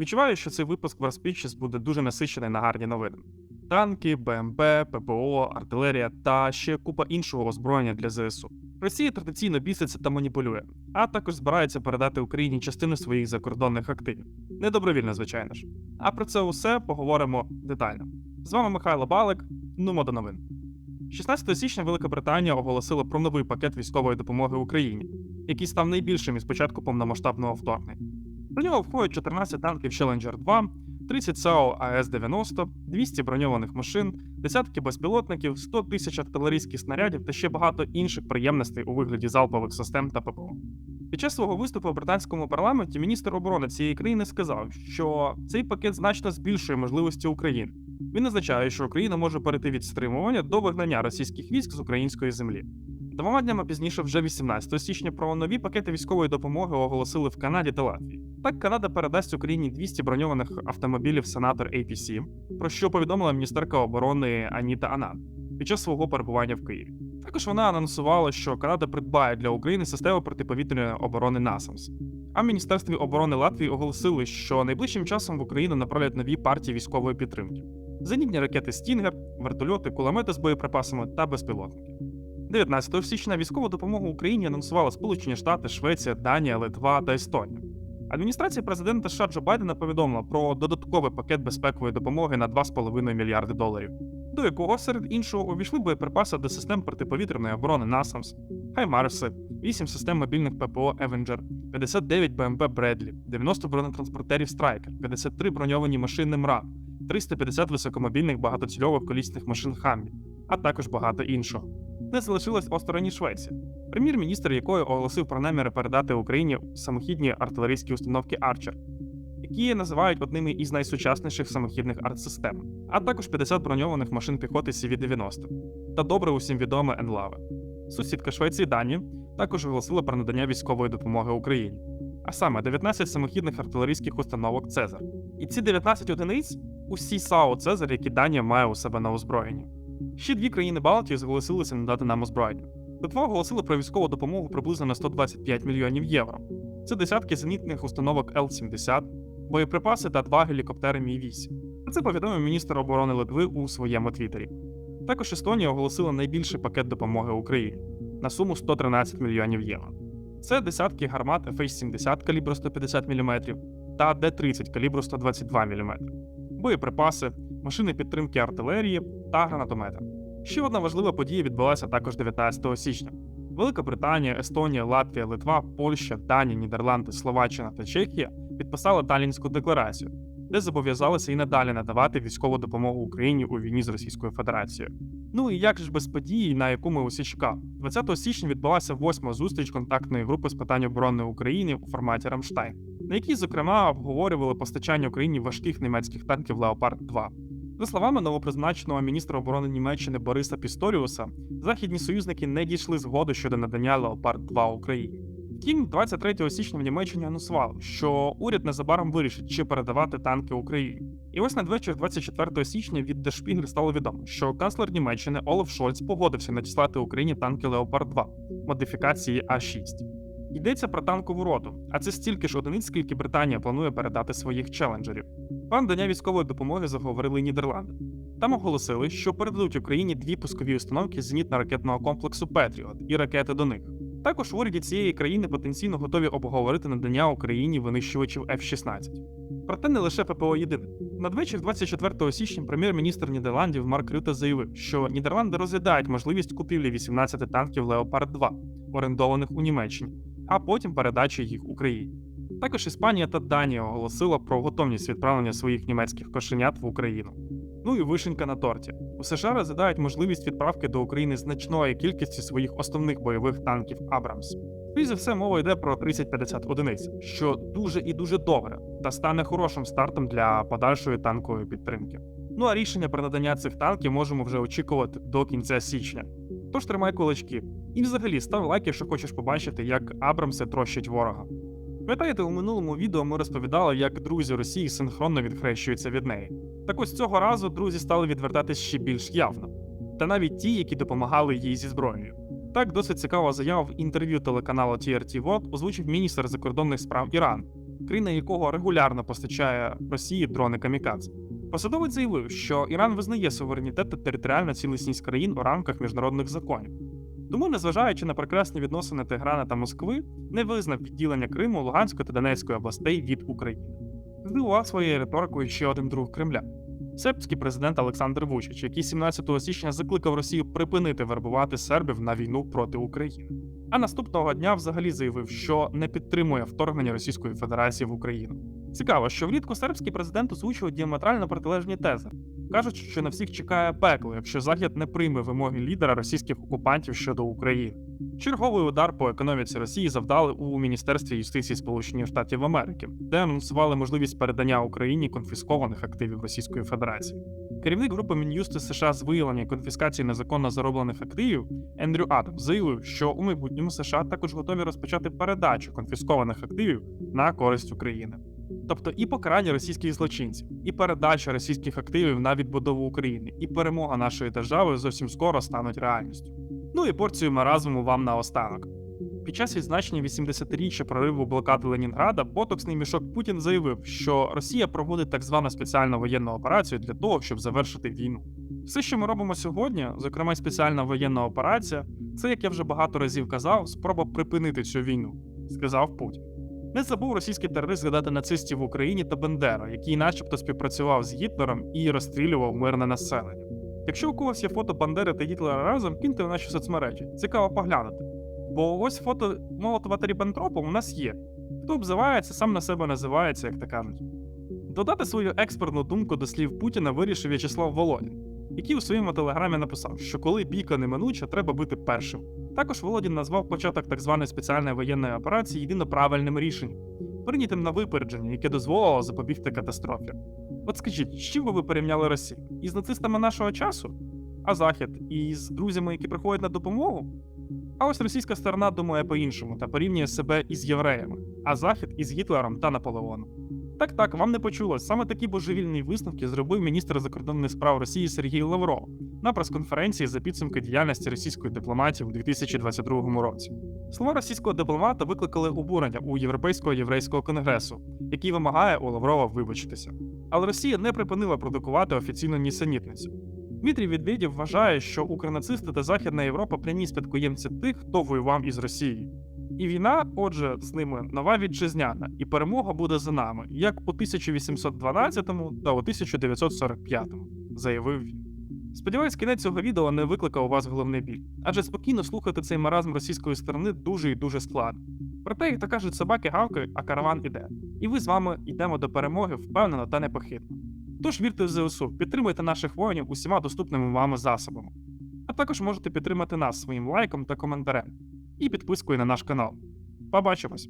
Відчуваю, що цей випуск в Розпічіс буде дуже насичений на гарні новини. Танки, БМП, ППО, артилерія та ще купа іншого озброєння для ЗСУ. Росія традиційно біситься та маніпулює, а також збирається передати Україні частину своїх закордонних активів. Недобровільно, звичайно ж. А про це усе поговоримо детально. З вами Михайло Балик. Нумо до новин. 16 січня Велика Британія оголосила про новий пакет військової допомоги Україні, який став найбільшим із початку повномасштабного вторгнення. До нього входять 14 танків Challenger 2, 30 САУ АС-90, 200 броньованих машин, десятки безпілотників, 100 тисяч артилерійських снарядів та ще багато інших приємностей у вигляді залпових систем та ППО. Під час свого виступу в британському парламенті міністр оборони цієї країни сказав, що цей пакет значно збільшує можливості України. Він означає, що Україна може перейти від стримування до вигнання російських військ з української землі. Двома днями пізніше, вже 18 січня, про нові пакети військової допомоги оголосили в Канаді та Латвії. Так, Канада передасть Україні 200 броньованих автомобілів Сенатор APC, про що повідомила міністерка оборони Аніта Анан під час свого перебування в Києві. Також вона анонсувала, що Канада придбає для України систему протиповітряної оборони NASAMS. А в Міністерстві оборони Латвії оголосили, що найближчим часом в Україну направлять нові партії військової підтримки: зенітні ракети Стінгер, вертольоти, кулемети з боєприпасами та безпілотники. 19 січня військову допомогу Україні анонсували Сполучені Штати, Швеція, Данія, Литва та Естонія. Адміністрація президента США Джо Байдена повідомила про додатковий пакет безпекової допомоги на 2,5 мільярди доларів, до якого серед іншого увійшли боєприпаси до систем протиповітряної оборони NASAMS, Хаймарси, 8 систем мобільних ППО Avenger, 59 БМП Бредлі, 90 бронетранспортерів Страйкер, 53 броньовані машини МРА, 350 високомобільних багатоцільових колісних машин Хаммі, а також багато іншого. Не залишилась осторонь Швеція, прем'єр-міністр якої оголосив про наміри передати Україні самохідні артилерійські установки Арчер, які називають одними із найсучасніших самохідних артсистем, а також 50 броньованих машин піхоти CV-90 та добре усім відоме Енлаве. Сусідка Швеції Данії також оголосила про надання військової допомоги Україні, а саме 19 самохідних артилерійських установок Цезар. І ці 19 одиниць усі САУ Цезар, які Данія має у себе на озброєнні. Ще дві країни Балтії зголосилися надати нам озброєння. Литва оголосила про військову допомогу приблизно на 125 мільйонів євро. Це десятки зенітних установок Л-70, боєприпаси та два гелікоптери Мі-8. Про це повідомив міністр оборони Литви у своєму твіттері. Також Естонія оголосила найбільший пакет допомоги Україні на суму 113 мільйонів євро. Це десятки гармат FH-70 калібру 150 мм та Д-30 калібру 122 мм, боєприпаси, машини підтримки артилерії та гранатомета. Ще одна важлива подія відбулася також 19 січня. Велика Британія, Естонія, Латвія, Литва, Польща, Данія, Нідерланди, Словаччина та Чехія підписали Талінську декларацію, де зобов'язалися і надалі надавати військову допомогу Україні у війні з Російською Федерацією. Ну і як ж без події, на яку ми усі чекали? 20 січня відбулася восьма зустріч контактної групи з питань оборони України у форматі Рамштайн, на якій, зокрема, обговорювали постачання Україні важких німецьких танків Леопард 2 за словами новопризначеного міністра оборони Німеччини Бориса Пісторіуса, західні союзники не дійшли згоди щодо надання Леопард 2 Україні. Втім, 23 січня в Німеччині анонсували, що уряд незабаром вирішить, чи передавати танки Україні. І ось надвечір 24 січня від Der стало відомо, що канцлер Німеччини Олаф Шольц погодився надіслати Україні танки Леопард 2 модифікації А6. Йдеться про танкову роту, а це стільки ж одиниць, скільки Британія планує передати своїх челенджерів. План дання військової допомоги заговорили Нідерланди. Там оголосили, що передадуть Україні дві пускові установки зенітно-ракетного комплексу Петріот і ракети до них. Також в уряді цієї країни потенційно готові обговорити надання Україні винищувачів F-16. Проте не лише ППО єдине. Надвечір 24 січня прем'єр-міністр Нідерландів Марк Рюте заявив, що Нідерланди розглядають можливість купівлі 18 танків Леопард 2, орендованих у Німеччині, а потім передачі їх Україні. Також Іспанія та Данія оголосила про готовність відправлення своїх німецьких кошенят в Україну. Ну і вишенька на торті. У США розглядають можливість відправки до України значної кількості своїх основних бойових танків Абрамс. Скоріше за все, мова йде про 30-50 одиниць, що дуже і дуже добре, та стане хорошим стартом для подальшої танкової підтримки. Ну а рішення про надання цих танків можемо вже очікувати до кінця січня. Тож тримай кулачки. І взагалі став лайк, якщо хочеш побачити, як Абрамси трощать ворога. Пам'ятаєте, у минулому відео ми розповідали, як друзі Росії синхронно відхрещуються від неї. Так ось цього разу друзі стали відвертатись ще більш явно, та навіть ті, які допомагали їй зі зброєю. Так, досить цікава заява в інтерв'ю телеканалу TRT World озвучив міністр закордонних справ Ірану, країна якого регулярно постачає Росії дрони камікадзе. Посадовець заявив, що Іран визнає суверенітет та територіальну цілісність країн у рамках міжнародних законів. Тому, незважаючи на прекрасні відносини Теграна та Москви, не визнав відділення Криму, Луганської та Донецької областей від України. Здивував своєю риторикою ще один друг Кремля. Сербський президент Олександр Вучич, який 17 січня закликав Росію припинити вербувати сербів на війну проти України. А наступного дня взагалі заявив, що не підтримує вторгнення Російської Федерації в Україну. Цікаво, що влітку сербський президент озвучив діаметрально протилежні тези, кажучи, що на всіх чекає пекло, якщо Захід не прийме вимоги лідера російських окупантів щодо України. Черговий удар по економіці Росії завдали у Міністерстві юстиції Сполучених Штатів Америки, де анонсували можливість передання Україні конфіскованих активів Російської Федерації. Керівник групи Мін'юсти США з виявлення конфіскації незаконно зароблених активів Ендрю Адамс заявив, що у майбутньому США також готові розпочати передачу конфіскованих активів на користь України. Тобто і покарання російських злочинців, і передача російських активів на відбудову України, і перемога нашої держави зовсім скоро стануть реальністю. Ну і порцію маразму вам наостанок. Під час відзначення 80-річчя прориву блокади Ленінграда ботоксний мішок Путін заявив, що Росія проводить так звану спеціальну воєнну операцію для того, щоб завершити війну. Все, що ми робимо сьогодні, зокрема спеціальна воєнна операція, це, як я вже багато разів казав, спроба припинити цю війну, сказав Путін. Не забув російський терорист згадати нацистів в Україні та Бендера, який, начебто, співпрацював з Гітлером і розстрілював мирне населення. Якщо у когось є фото Бандери та Гітлера разом, киньте в наші соцмережі. Цікаво поглянути. Бо ось фото Молотова та Ріббентропа у нас є. Хто обзивається, сам на себе називається, як то кажуть. Додати свою експертну думку до слів Путіна вирішив В'ячеслав Володін, який у своєму телеграмі написав, що коли бійка неминуча, треба бути першим. Також Володін назвав початок так званої спеціальної воєнної операції єдино правильним рішенням, прийнятим на випередження, яке дозволило запобігти катастрофі. От скажіть, з чим би ви порівняли Росію? Із нацистами нашого часу? А Захід із друзями, які приходять на допомогу? А ось російська сторона думає по-іншому та порівнює себе із євреями, а Захід із Гітлером та Наполеоном. Так, так, вам не почулось. Саме такі божевільні висновки зробив міністр закордонних справ Росії Сергій Лавров на прес-конференції за підсумки діяльності російської дипломатії у 2022 році. Слова російського дипломата викликали обурення у Європейського єврейського конгресу, який вимагає у Лаврова вибачитися. Але Росія не припинила продукувати офіційну нісенітницю. Дмитрій Відведєв вважає, що укронацисти та Західна Європа прямі спадкоємці тих, хто воював із Росією. І війна, отже, з ними нова вітчизняна, і перемога буде за нами, як у 1812 та у 1945, заявив він. Сподіваюсь, кінець цього відео не викликав у вас головний біль, адже спокійно слухати цей маразм російської сторони дуже і дуже складно. Проте, як то кажуть, собаки гавкають, а караван іде. І ви з вами йдемо до перемоги впевнено та непохитно. Тож вірте в ЗСУ, підтримуйте наших воїнів усіма доступними вам засобами. А також можете підтримати нас своїм лайком та коментарем і підпискою на наш канал. Побачимось!